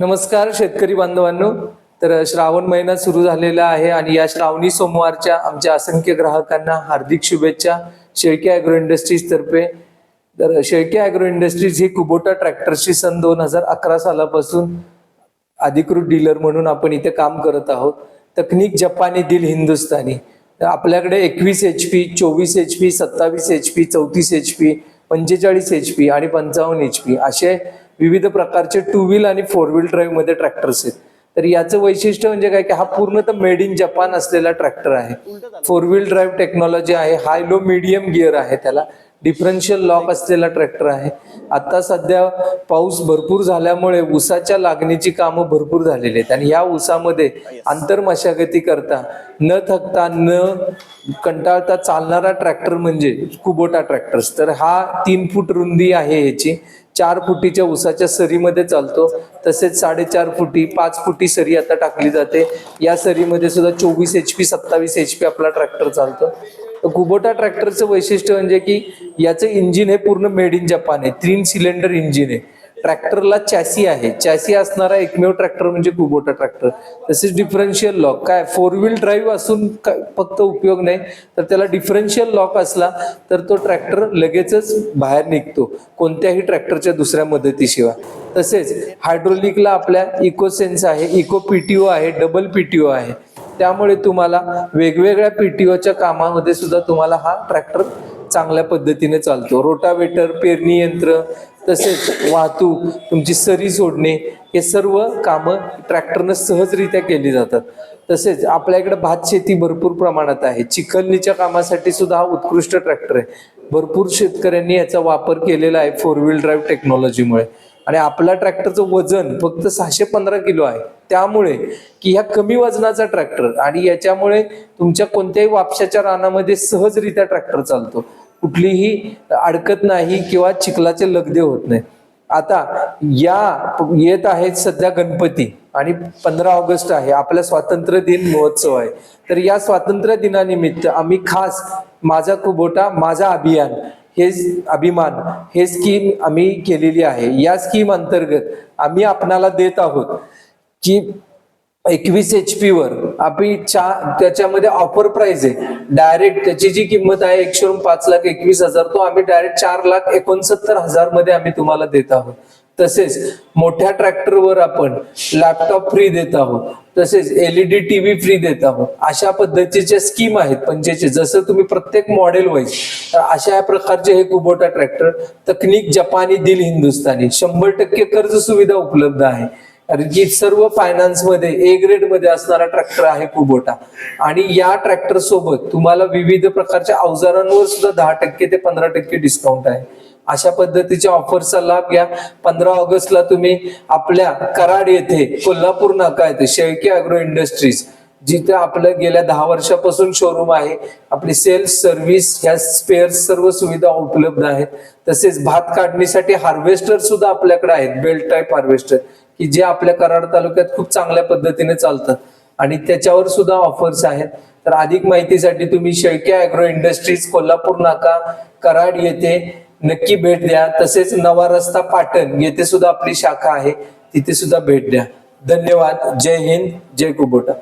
नमस्कार शेतकरी बांधवांनो. तर श्रावण महिना सुरू झालेला आहे आणि या श्रावणी सोमवारच्या आमच्या असंख्य ग्राहकांना हार्दिक शुभेच्छा. शेळके अॅग्रो इंडस्ट्रीज तर्फे. तर शेळके अॅग्रो इंडस्ट्रीज ही कुबोटा ट्रॅक्टरची सन दोन हजार अकरा सालापासून अधिकृत डीलर म्हणून आपण इथे काम करत आहोत. तकनिक जपानी दिल हिंदुस्थानी आपल्याकडे एकवीस एच पी चोवीस एच पी सत्तावीस एच पी चौतीस एच पी पंचेचाळीस एच पी आणि पंचावन्न एच पी असे विविध प्रकारचे टू व्हील आणि फोर व्हील ड्राईव्हमध्ये ट्रॅक्टर्स आहेत. तर याचं वैशिष्ट्य म्हणजे काय की हा पूर्णतः मेड इन जपान असलेला ट्रॅक्टर आहे. फोर व्हील ड्राईव्ह टेक्नॉलॉजी आहे. हाय लो मिडियम गिअर आहे त्याला. डिफरन्शियल लॉक असलेला ट्रॅक्टर आहे. आता सध्या पाऊस भरपूर झाल्यामुळे ऊसाच्या लागणीची कामं भरपूर झालेली आहेत. आणि या ऊसामध्ये आंतरमशागती करता न थकता न कंटाळता चालणारा ट्रॅक्टर म्हणजे कुबोटा ट्रॅक्टर्स तर हा तीन फूट रुंदी आहे याची. चार फुटीच्या ऊसाच्या सरीमध्ये चालतो. तसेच साडेचार फुटी पाच फुटी सरी आता टाकली जाते. या सरीमध्ये सुद्धा चोवीस एच पी सत्तावीस एच पी आपला ट्रॅक्टर चालतो. तर कुबोटा ट्रॅक्टरचं वैशिष्ट्य म्हणजे की याचं इंजिन हे पूर्ण मेड इन जपान आहे. तीन सिलेंडर इंजिन आहे. ट्रॅक्टरला चॅसी आहे. चॅसी असणारा एकमेव ट्रॅक्टर म्हणजे कुबोटा ट्रॅक्टर. तसेच डिफरन्शियल लॉक काय फोर व्हील ड्राईव्ह असून काय फक्त उपयोग नाही तर त्याला डिफरन्शियल लॉक असला तर तो ट्रॅक्टर लगेचच बाहेर निघतो. कोणत्याही ट्रॅक्टरच्या दुसऱ्या मदतीशिवाय. तसेच हायड्रोलिकला आपल्या इकोसेन्स आहे इको पीटीओ आहे डबल पीटीओ आहे. त्यामुळे तुम्हाला वेगवेगळ्या पीटीओच्या कामामध्ये सुद्धा तुम्हाला हा ट्रॅक्टर चांगल्या पद्धतीने चालतो. रोटावेटर पेरणी यंत्र तसेच वाहतूक तुमची सरी सोडणे हे सर्व कामं ट्रॅक्टरनं सहजरित्या केली जातात. तसेच आपल्याकडे भात शेती भरपूर प्रमाणात आहे. चिखलणीच्या कामासाठी सुद्धा हा उत्कृष्ट ट्रॅक्टर आहे. भरपूर शेतकऱ्यांनी याचा वापर केलेला आहे फोर व्हील ड्राईव्ह टेक्नॉलॉजीमुळे. आणि आपला ट्रॅक्टरचं वजन फक्त सहाशे पंधरा किलो आहे. त्यामुळे की ह्या कमी वजनाचा ट्रॅक्टर आणि याच्यामुळे तुमच्या कोणत्याही वापशाच्या रानामध्ये सहजरित्या ट्रॅक्टर चालतो. कुठलीही अडकत नाही किंवा चिखलाचे लगदे होत नाही. आता या येत आहेत सध्या गणपती आणि पंधरा ऑगस्ट आहे. आपला स्वातंत्र्य दिन महोत्सव आहे. तर या स्वातंत्र्य दिनानिमित्त आम्ही खास माझा कुबोटा माझा अभियान हे अभिमान हे स्कीम आम्ही केलेली आहे. या स्कीम अंतर्गत आम्ही आपणाला देत आहोत की एकवीस एच पी वर आम्ही चा त्याच्यामध्ये ऑफर प्राइस आहे. डायरेक्ट त्याची जी किंमत आहे एकशे पाच लाख एकवीस हजार तो आम्ही डायरेक्ट चार लाख एकोणसत्तर हजारमध्ये आम्ही तुम्हाला देत आहोत. तसेच मोठ्या ट्रॅक्टरवर आपण लॅपटॉप फ्री देत आहोत. तसेच एलईडी टीव्ही फ्री देत आहोत. अशा पद्धतीच्या स्कीम आहेत. पंचेचे जसं तुम्ही प्रत्येक मॉडेल वाईज तर अशा प्रकारचे हे कुबोटा ट्रॅक्टर तकनिक जपानी दिल हिंदुस्थानी. शंभर टक्के कर्ज सुविधा उपलब्ध आहे. कारण की सर्व फायनान्समध्ये ए ग्रेडमध्ये असणारा ट्रॅक्टर आहे कुबोटा. आणि या ट्रॅक्टर सोबत तुम्हाला विविध प्रकारच्या अवजारांवर सुद्धा दहा टक्के ते पंधरा टक्के डिस्काउंट आहे. अशा पद्धतीच्या ऑफरचा लाभ घ्या. पंधरा ऑगस्टला तुम्ही आपल्या कराड येथे कोल्हापूर नाका येथे शेळके अॅग्रो इंडस्ट्रीज जिथे आपलं गेल्या दहा वर्षापासून शोरूम आहे आपली सेल्स सर्व्हिस ह्या स्पेअर सर्व सुविधा उपलब्ध आहेत. तसेच भात काढणीसाठी हार्वेस्टर सुद्धा आपल्याकडे आहेत बेल्ट टाईप हार्वेस्टर की जे आपल्या कराड तालुक्यात खूप चांगल्या पद्धतीने चालतात आणि त्याच्यावर सुद्धा ऑफर्स आहेत. तर अधिक माहितीसाठी तुम्ही शेळके अॅग्रो इंडस्ट्रीज कोल्हापूर नाका कराड येथे नक्की भेट द्या. तसेच नवा रस्ता पाटण येथे सुद्धा आपली शाखा आहे. तिथे सुद्धा भेट द्या. धन्यवाद. जय हिंद. जय कुबोटा.